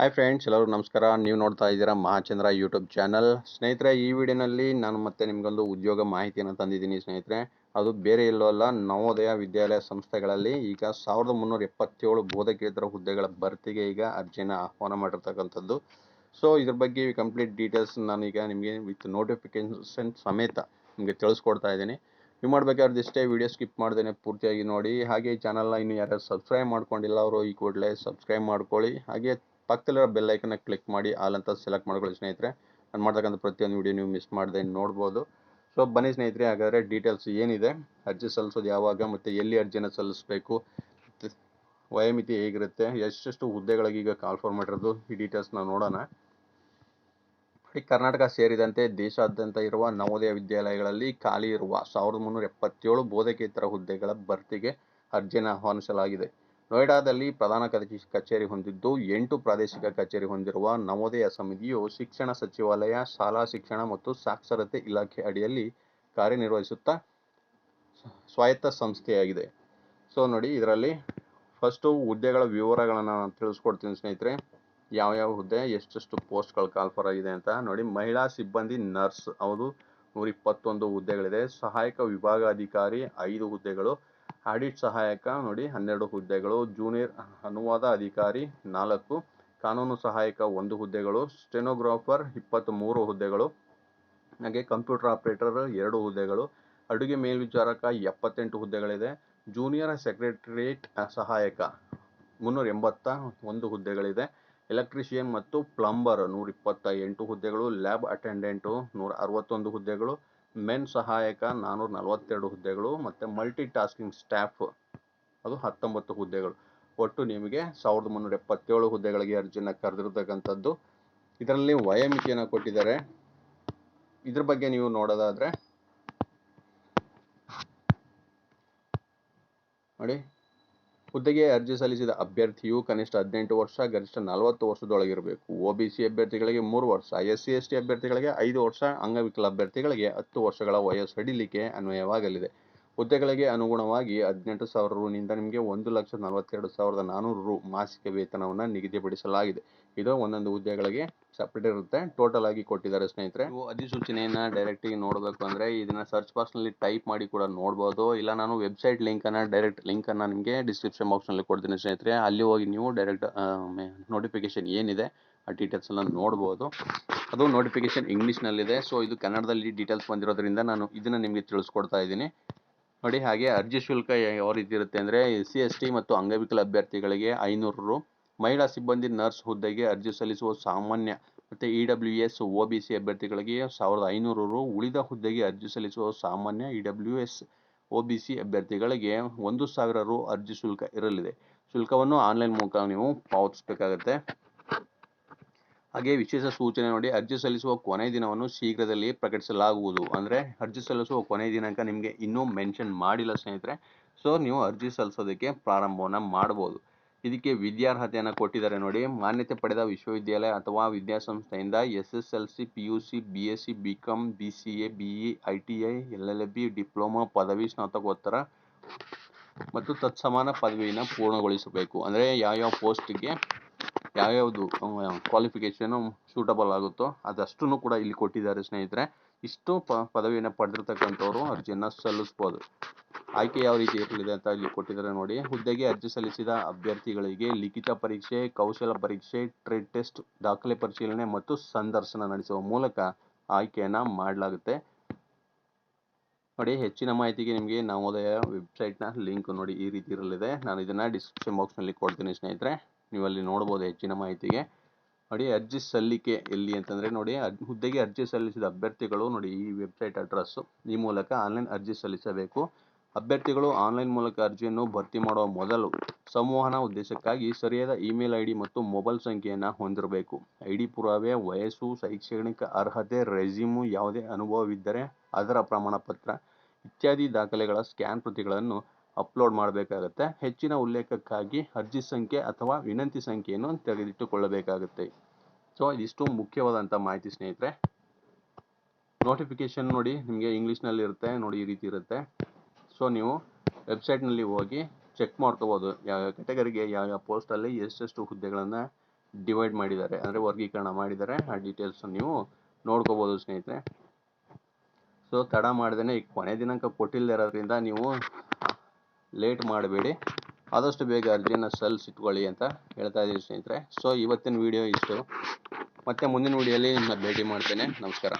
Hi friends ಎಲ್ಲರೂ ನಮಸ್ಕಾರ. ನೀವು ನೋಡ್ತಾ ಇದ್ದೀರಾ ಮಹಾಚಂದ್ರ ಯೂಟ್ಯೂಬ್ ಚಾನಲ್ ಸ್ನೇಹಿತರೆ, ಈ ವಿಡಿಯೋನಲ್ಲಿ ನಾನು ಮತ್ತೆ ನಿಮಗೊಂದು ಉದ್ಯೋಗ ಮಾಹಿತಿಯನ್ನು ತಂದಿದ್ದೀನಿ ಸ್ನೇಹಿತರೆ. ಅದು ಬೇರೆ ಎಲ್ಲೋ ಅಲ್ಲ, ನವೋದಯ ವಿದ್ಯಾಲಯ ಸಂಸ್ಥೆಗಳಲ್ಲಿ ಈಗ ಸಾವಿರದ ಮುನ್ನೂರ ಎಪ್ಪತ್ತೇಳು ಬೋಧಕೇತರ ಹುದ್ದೆಗಳ ಭರ್ತಿಗೆ ಈಗ ಅರ್ಜಿಯನ್ನು ಆಹ್ವಾನ ಮಾಡಿರ್ತಕ್ಕಂಥದ್ದು. ಸೊ ಇದ್ರ ಬಗ್ಗೆ ಕಂಪ್ಲೀಟ್ ಡೀಟೇಲ್ಸ್ ನಾನೀಗ ನಿಮಗೆ ವಿತ್ ನೋಟಿಫಿಕೇಶನ್ ಸಮೇತ ನಿಮಗೆ ತಿಳಿಸ್ಕೊಡ್ತಾ ಇದ್ದೀನಿ. ನೀವು ಮಾಡಬೇಕಾದ್ರೆ ಇಷ್ಟೇ ವಿಡಿಯೋ ಸ್ಕಿಪ್ ಮಾಡ್ದೇನೆ ಪೂರ್ತಿಯಾಗಿ ನೋಡಿ. ಹಾಗೆ ಈ ಚಾನಲ್ನ ಇನ್ನು ಯಾರು ಸಬ್ಸ್ಕ್ರೈಬ್ ಮಾಡ್ಕೊಂಡಿಲ್ಲ, ಅವರು ಈ ಕೂಡಲೇ ಸಬ್ಸ್ಕ್ರೈಬ್ ಮಾಡ್ಕೊಳ್ಳಿ. ಹಾಗೆ ಪಕ್ಕದಲ್ಲಿರೋ ಬೆಲ್ ಐಕನ್ನ ಕ್ಲಿಕ್ ಮಾಡಿ ಆಲ್ ಅಂತ ಸೆಲೆಕ್ಟ್ ಮಾಡ್ಕೊಳ್ಳಿ ಸ್ನೇಹಿತರೆ. ನಾನು ಮಾಡ್ತಕ್ಕಂಥ ಪ್ರತಿಯೊಂದು ವಿಡಿಯೋ ನೀವು ಮಿಸ್ ಮಾಡದೆ ನೋಡ್ಬೋದು. ಸೊ ಬನ್ನಿ ಸ್ನೇಹಿತರೆ, ಹಾಗಾದರೆ ಡೀಟೇಲ್ಸ್ ಏನಿದೆ? ಅರ್ಜಿ ಸಲ್ಲಿಸೋದು ಯಾವಾಗ ಮತ್ತು ಎಲ್ಲಿ ಅರ್ಜಿನ ಸಲ್ಲಿಸಬೇಕು? ವಯಮಿತಿ ಹೇಗಿರುತ್ತೆ? ಎಷ್ಟೆಷ್ಟು ಹುದ್ದೆಗಳಿಗೆ ಈಗ ಕಾಲ್ ಫಾರ್ ಮಾಡಿರೋದು ಈ ಡೀಟೇಲ್ಸ್ನ ನೋಡೋಣ. ಈ ಕರ್ನಾಟಕ ಸೇರಿದಂತೆ ದೇಶಾದ್ಯಂತ ಇರುವ ನವೋದಯ ವಿದ್ಯಾಲಯಗಳಲ್ಲಿ ಖಾಲಿ ಇರುವ ಸಾವಿರದ ಮುನ್ನೂರ ಎಪ್ಪತ್ತೇಳು ಬೋಧಕೇತರ ಹುದ್ದೆಗಳ ಭರ್ತಿಗೆ ಅರ್ಜಿಯನ್ನು ಆಹ್ವಾನಿಸಲಾಗಿದೆ. ನೋಯ್ಡಾದಲ್ಲಿ ಪ್ರಧಾನ ಕಚೇ- ಕಚೇರಿ ಹೊಂದಿದ್ದು ಎಂಟು ಪ್ರಾದೇಶಿಕ ಕಚೇರಿ ಹೊಂದಿರುವ ನವೋದಯ ಸಮಿತಿಯು ಶಿಕ್ಷಣ ಸಚಿವಾಲಯ, ಶಾಲಾ ಶಿಕ್ಷಣ ಮತ್ತು ಸಾಕ್ಷರತೆ ಇಲಾಖೆ ಅಡಿಯಲ್ಲಿ ಕಾರ್ಯನಿರ್ವಹಿಸುತ್ತಾ ಸ್ವಾಯತ್ತ ಸಂಸ್ಥೆಯಾಗಿದೆ. ಸೊ ನೋಡಿ, ಇದರಲ್ಲಿ ಫಸ್ಟು ಹುದ್ದೆಗಳ ವಿವರಗಳನ್ನು ನಾನು ತಿಳಿಸ್ಕೊಡ್ತೀನಿ ಸ್ನೇಹಿತರೆ. ಯಾವ ಯಾವ ಹುದ್ದೆ, ಎಷ್ಟೆಷ್ಟು ಪೋಸ್ಟ್ಗಳು ಕಾಲ್ಫರ್ ಆಗಿದೆ ಅಂತ ನೋಡಿ, ಮಹಿಳಾ ಸಿಬ್ಬಂದಿ ನರ್ಸ್, ಹೌದು, ನೂರಿಪ್ಪತ್ತೊಂದು ಹುದ್ದೆಗಳಿದೆ. ಸಹಾಯಕ ವಿಭಾಗಾಧಿಕಾರಿ ಐದು ಹುದ್ದೆಗಳು. ಆಡಿಟ್ ಸಹಾಯಕ ನೋಡಿ ಹನ್ನೆರಡು ಹುದ್ದೆಗಳು, ಜೂನಿಯರ್ ಅನುವಾದ ಅಧಿಕಾರಿ ನಾಲ್ಕು, ಕಾನೂನು ಸಹಾಯಕ ಒಂದು ಹುದ್ದೆಗಳು, ಸ್ಟೆನೋಗ್ರಾಫರ್ ಇಪ್ಪತ್ತ್ ಮೂರು ಹುದ್ದೆಗಳು, ಹಾಗೆ ಕಂಪ್ಯೂಟರ್ ಆಪರೇಟರ್ ಎರಡು ಹುದ್ದೆಗಳು, ಅಡುಗೆ ಮೇಲ್ವಿಚಾರಕ ಎಪ್ಪತ್ತೆಂಟು ಹುದ್ದೆಗಳಿದೆ, ಜೂನಿಯರ್ ಸೆಕ್ರೆಟರಿಯೇಟ್ ಸಹಾಯಕ ಮುನ್ನೂರ ಎಂಬತ್ತ ಒಂದು ಹುದ್ದೆಗಳಿದೆ, ಎಲೆಕ್ಟ್ರಿಷಿಯನ್ ಮತ್ತು ಪ್ಲಂಬರ್ ನೂರ ಇಪ್ಪತ್ತ ಎಂಟು ಹುದ್ದೆಗಳು, ಲ್ಯಾಬ್ ಅಟೆಂಡೆಂಟು ನೂರ ಅರವತ್ತೊಂದು ಹುದ್ದೆಗಳು ಮೆನ್ ಸಹಾಯಕ ನಾನ್ನೂರ ನಲವತ್ತೆರಡು ಹುದ್ದೆಗಳು ಮತ್ತು ಮಲ್ಟಿ ಟಾಸ್ಕಿಂಗ್ ಸ್ಟಾಫ್ ಅದು ಹತ್ತೊಂಬತ್ತು ಹುದ್ದೆಗಳು. ಒಟ್ಟು ನಿಮಗೆ ಸಾವಿರದ ಮುನ್ನೂರ ಎಪ್ಪತ್ತೇಳು ಹುದ್ದೆಗಳಿಗೆ ಅರ್ಜಿನ ಕರೆದಿರ್ತಕ್ಕಂಥದ್ದು. ಇದರಲ್ಲಿ ವಯೋಮಿತಿಯನ್ನು ಕೊಟ್ಟಿದ್ದಾರೆ. ಇದ್ರ ಬಗ್ಗೆ ನೀವು ನೋಡೋದಾದರೆ, ನೋಡಿ. ಹುದ್ದೆಗೆ ಅರ್ಜಿ ಸಲ್ಲಿಸಿದ ಅಭ್ಯರ್ಥಿಯು ಕನಿಷ್ಠ ಹದಿನೆಂಟು ವರ್ಷ, ಗರಿಷ್ಠ ನಲವತ್ತು ವರ್ಷದೊಳಗಿರಬೇಕು. ಒಬಿಸಿ ಅಭ್ಯರ್ಥಿಗಳಿಗೆ ಮೂರು ವರ್ಷ ಎಸ್ ಸಿ ಎಸ್ ಟಿ ಅಭ್ಯರ್ಥಿಗಳಿಗೆ ಐದು ವರ್ಷ, ಅಂಗವಿಕಲ ಅಭ್ಯರ್ಥಿಗಳಿಗೆ ಹತ್ತು ವರ್ಷಗಳ ವಯಸ್ಸು ಹಿಡಿಲಿಕ್ಕೆ ಅನ್ವಯವಾಗಲಿದೆ. ಹುದ್ದೆಗಳಿಗೆ ಅನುಗುಣವಾಗಿ ಹದಿನೆಂಟು ಸಾವಿರ ರುನಿಂದ ನಿಮಗೆ ಒಂದು ಲಕ್ಷ ನಲವತ್ತೆರಡು ಸಾವಿರದ ನಾನ್ನೂರು ರು ಮಾಸಿಕ ವೇತನವನ್ನು ನಿಗದಿಪಡಿಸಲಾಗಿದೆ. ಇದು ಒಂದೊಂದು ಹುದ್ದೆಗಳಿಗೆ ಸಪ್ರೇಟ್ ಇರುತ್ತೆ. ಟೋಟಲ್ ಆಗಿ ಕೊಟ್ಟಿದ್ದಾರೆ ಸ್ನೇಹಿತರೆ. ನೀವು ಅಧಿಸೂಚನೆಯನ್ನು ಡೈರೆಕ್ಟ್ ಆಗಿ ನೋಡಬೇಕು ಅಂದರೆ ಇದನ್ನು ಸರ್ಚ್ ಬಾಕ್ಸ್ನಲ್ಲಿ ಟೈಪ್ ಮಾಡಿ ಕೂಡ ನೋಡ್ಬೋದು. ಇಲ್ಲ ನಾನು ವೆಬ್ಸೈಟ್ ಲಿಂಕನ್ನು ಡೈರೆಕ್ಟ್ ಲಿಂಕನ್ನು ನಿಮಗೆ ಡಿಸ್ಕ್ರಿಪ್ಷನ್ ಬಾಕ್ಸ್ನಲ್ಲಿ ಕೊಡ್ತೀನಿ ಸ್ನೇಹಿತರೆ. ಅಲ್ಲಿ ಹೋಗಿ ನೀವು ಡೈರೆಕ್ಟ್ ನೋಟಿಫಿಕೇಶನ್ ಏನಿದೆ ಆ ಡೀಟೇಲ್ಸ್ ಎಲ್ಲ ನೋಡಬಹುದು ಅದು ನೋಟಿಫಿಕೇಶನ್ ಇಂಗ್ಲೀಷ್ನಲ್ಲಿದೆ ಸೊ ಇದು ಕನ್ನಡದಲ್ಲಿ ಡೀಟೇಲ್ಸ್ ಬಂದಿರೋದ್ರಿಂದ ನಾನು ಇದನ್ನು ನಿಮಗೆ ತಿಳಿಸ್ಕೊಡ್ತಾ ಇದ್ದೀನಿ. ನೋಡಿ ಹಾಗೆ ಅರ್ಜಿ ಶುಲ್ಕ ಯಾವ ರೀತಿ ಇರುತ್ತೆ ಅಂದರೆ ಎಸ್ ಸಿ ಎಸ್ ಟಿ ಮತ್ತು ಅಂಗವಿಕಲ ಅಭ್ಯರ್ಥಿಗಳಿಗೆ ಐನೂರು ರು. ಮಹಿಳಾ ಸಿಬ್ಬಂದಿ ನರ್ಸ್ ಹುದ್ದೆಗೆ ಅರ್ಜಿ ಸಲ್ಲಿಸುವ ಸಾಮಾನ್ಯ ಮತ್ತು E W S O B C ಅಭ್ಯರ್ಥಿಗಳಿಗೆ ಸಾವಿರದ ಐನೂರು ರು. ಉಳಿದ ಹುದ್ದೆಗೆ ಅರ್ಜಿ ಸಲ್ಲಿಸುವ ಸಾಮಾನ್ಯ E W S O B C ಅಭ್ಯರ್ಥಿಗಳಿಗೆ ಒಂದು ಸಾವಿರ ರು ಅರ್ಜಿ ಶುಲ್ಕ ಇರಲಿದೆ. ಶುಲ್ಕವನ್ನು ಆನ್ಲೈನ್ ಮೂಲಕ ನೀವು ಪಾವತಿಸಬೇಕಾಗತ್ತೆ. ಹಾಗೆ ವಿಶೇಷ ಸೂಚನೆ ನೋಡಿ, ಅರ್ಜಿ ಸಲ್ಲಿಸುವ ಕೊನೆ ದಿನವನ್ನು ಶೀಘ್ರದಲ್ಲಿ ಪ್ರಕಟಿಸಲಾಗುವುದು. ಅಂದರೆ ಅರ್ಜಿ ಸಲ್ಲಿಸುವ ಕೊನೆ ದಿನಾಂಕ ನಿಮಗೆ ಇನ್ನೂ ಮೆನ್ಷನ್ ಮಾಡಿಲ್ಲ ಸ್ನೇಹಿತರೆ. ಸೊ ನೀವು ಅರ್ಜಿ ಸಲ್ಲಿಸೋದಕ್ಕೆ ಪ್ರಾರಂಭವನ್ನು ಮಾಡ್ಬೋದು. ಇದಕ್ಕೆ ವಿದ್ಯಾರ್ಹತೆಯನ್ನು ಕೊಟ್ಟಿದ್ದಾರೆ ನೋಡಿ. ಮಾನ್ಯತೆ ಪಡೆದ ವಿಶ್ವವಿದ್ಯಾಲಯ ಅಥವಾ ವಿದ್ಯಾಸಂಸ್ಥೆಯಿಂದ S S L C P U C, B S C, B com B C A, B E, I T I, L L B, diploma, ಪದವಿ, ಸ್ನಾತಕೋತ್ತರ ಮತ್ತು ತತ್ಸಮಾನ ಪದವಿಯನ್ನು ಪೂರ್ಣಗೊಳಿಸಬೇಕು. ಅಂದರೆ ಯಾವ್ಯಾವ ಪೋಸ್ಟಿಗೆ ಯಾವ್ಯಾವುದು ಕ್ವಾಲಿಫಿಕೇಶನು ಸೂಟಬಲ್ ಆಗುತ್ತೋ ಅದಷ್ಟನ್ನು ಕೂಡ ಇಲ್ಲಿ ಕೊಟ್ಟಿದ್ದಾರೆ ಸ್ನೇಹಿತರೆ. ಇಷ್ಟು ಪ, ಪದವಿಯನ್ನು ಪಡೆದಿರ್ತಕ್ಕಂಥವ್ರು ಅರ್ಜಿಯನ್ನು ಸಲ್ಲಿಸ್ಬೋದು. ಆಯ್ಕೆ ಯಾವ ರೀತಿ ಇರಲಿದೆ ಅಂತ ಇಲ್ಲಿ ಕೊಟ್ಟಿದ್ದಾರೆ ನೋಡಿ. ಹುದ್ದೆಗೆ ಅರ್ಜಿ ಸಲ್ಲಿಸಿದ ಅಭ್ಯರ್ಥಿಗಳಿಗೆ ಲಿಖಿತ ಪರೀಕ್ಷೆ, ಕೌಶಲ ಪರೀಕ್ಷೆ ಟ್ರೇಡ್ ಟೆಸ್ಟ್ ದಾಖಲೆ ಪರಿಶೀಲನೆ ಮತ್ತು ಸಂದರ್ಶನ ನಡೆಸುವ ಮೂಲಕ ಆಯ್ಕೆಯನ್ನು ಮಾಡಲಾಗುತ್ತೆ. ನೋಡಿ, ಹೆಚ್ಚಿನ ಮಾಹಿತಿಗೆ ನಿಮಗೆ ನವೋದಯ ವೆಬ್ಸೈಟ್ನ ಲಿಂಕ್ ನೋಡಿ ಈ ರೀತಿ ಇರಲಿದೆ. ನಾನು ಇದನ್ನು ಡಿಸ್ಕ್ರಿಪ್ಷನ್ ಬಾಕ್ಸ್ನಲ್ಲಿ ಕೊಡ್ತೀನಿ ಸ್ನೇಹಿತರೆ. ನೀವು ಅಲ್ಲಿ ನೋಡ್ಬೋದು ಹೆಚ್ಚಿನ ಮಾಹಿತಿಗೆ. ನೋಡಿ, ಅರ್ಜಿ ಸಲ್ಲಿಕೆ ಎಲ್ಲಿ ಅಂತಂದರೆ ನೋಡಿ ಹುದ್ದೆಗೆ ಅರ್ಜಿ ಸಲ್ಲಿಸಿದ ಅಭ್ಯರ್ಥಿಗಳು ನೋಡಿ, ಈ ವೆಬ್ಸೈಟ್ ಅಡ್ರೆಸ್ಸು. ಈ ಮೂಲಕ ಆನ್ಲೈನ್ ಅರ್ಜಿ ಸಲ್ಲಿಸಬೇಕು. ಅಭ್ಯರ್ಥಿಗಳು ಆನ್ಲೈನ್ ಮೂಲಕ ಅರ್ಜಿಯನ್ನು ಭರ್ತಿ ಮಾಡುವ ಮೊದಲು ಸಂವಹನ ಉದ್ದೇಶಕ್ಕಾಗಿ ಸರಿಯಾದ ಇಮೇಲ್ ಐ ಮತ್ತು ಮೊಬೈಲ್ ಸಂಖ್ಯೆಯನ್ನು ಹೊಂದಿರಬೇಕು. ಐ ಡಿ ಪುರಾವೆ, ವಯಸ್ಸು, ಶೈಕ್ಷಣಿಕ ಅರ್ಹತೆ, ರೆಸ್ಯೂಮು ಯಾವುದೇ ಅನುಭವವಿದ್ದರೆ ಅದರ ಪ್ರಮಾಣ ಪತ್ರ ಇತ್ಯಾದಿ ದಾಖಲೆಗಳ ಸ್ಕ್ಯಾನ್ ಪ್ರತಿಗಳನ್ನು ಅಪ್ಲೋಡ್ ಮಾಡಬೇಕಾಗುತ್ತೆ. ಹೆಚ್ಚಿನ ಉಲ್ಲೇಖಕ್ಕಾಗಿ ಅರ್ಜಿ ಸಂಖ್ಯೆ ಅಥವಾ ವಿನಂತಿ ಸಂಖ್ಯೆಯನ್ನು ತೆಗೆದಿಟ್ಟುಕೊಳ್ಳಬೇಕಾಗುತ್ತೆ. ಸೊ ಇದಿಷ್ಟು ಮುಖ್ಯವಾದಂಥ ಮಾಹಿತಿ ಸ್ನೇಹಿತರೆ. ನೋಟಿಫಿಕೇಶನ್ ನೋಡಿ ನಿಮಗೆ ಇಂಗ್ಲೀಷ್ನಲ್ಲಿ ಇರುತ್ತೆ, ನೋಡಿ ಈ ರೀತಿ ಇರುತ್ತೆ. ಸೊ ನೀವು ವೆಬ್ಸೈಟ್ನಲ್ಲಿ ಹೋಗಿ ಚೆಕ್ ಮಾಡ್ಕೋಬೋದು. ಯಾವ ಯಾವ ಪೋಸ್ಟಲ್ಲಿ ಎಷ್ಟೆಷ್ಟು ಹುದ್ದೆಗಳನ್ನು ಡಿವೈಡ್ ಮಾಡಿದ್ದಾರೆ, ಅಂದರೆ ವರ್ಗೀಕರಣ ಮಾಡಿದ್ದಾರೆ, ಆ ಡೀಟೇಲ್ಸ್ ನೀವು ನೋಡ್ಕೋಬೋದು ಸ್ನೇಹಿತರೆ. ಸೊ ತಡ ಮಾಡಿದ್ರೆ ಈಗ ಕೊನೆ ದಿನಾಂಕ ಕೊಟ್ಟಿಲ್ಲದಿರೋದ್ರಿಂದ ನೀವು ಲೇಟ್ ಮಾಡಬೇಡಿ. ಆದಷ್ಟು ಬೇಗ ಅರ್ಜಿನ ಸಲ್ಲಿಸಿಟ್ಕೊಳ್ಳಿ ಅಂತ ಹೇಳ್ತಾ ಇದ್ದೀನಿ ಸ್ನೇಹಿತರೆ. ಸೊ ಇವತ್ತಿನ ವಿಡಿಯೋ ಇಷ್ಟು. ಮತ್ತೆ ಮುಂದಿನ ವಿಡಿಯೋಲಿ ನಿಮ್ಮನ್ನ ಭೇಟಿ ಮಾಡ್ತೇನೆ. ನಮಸ್ಕಾರ.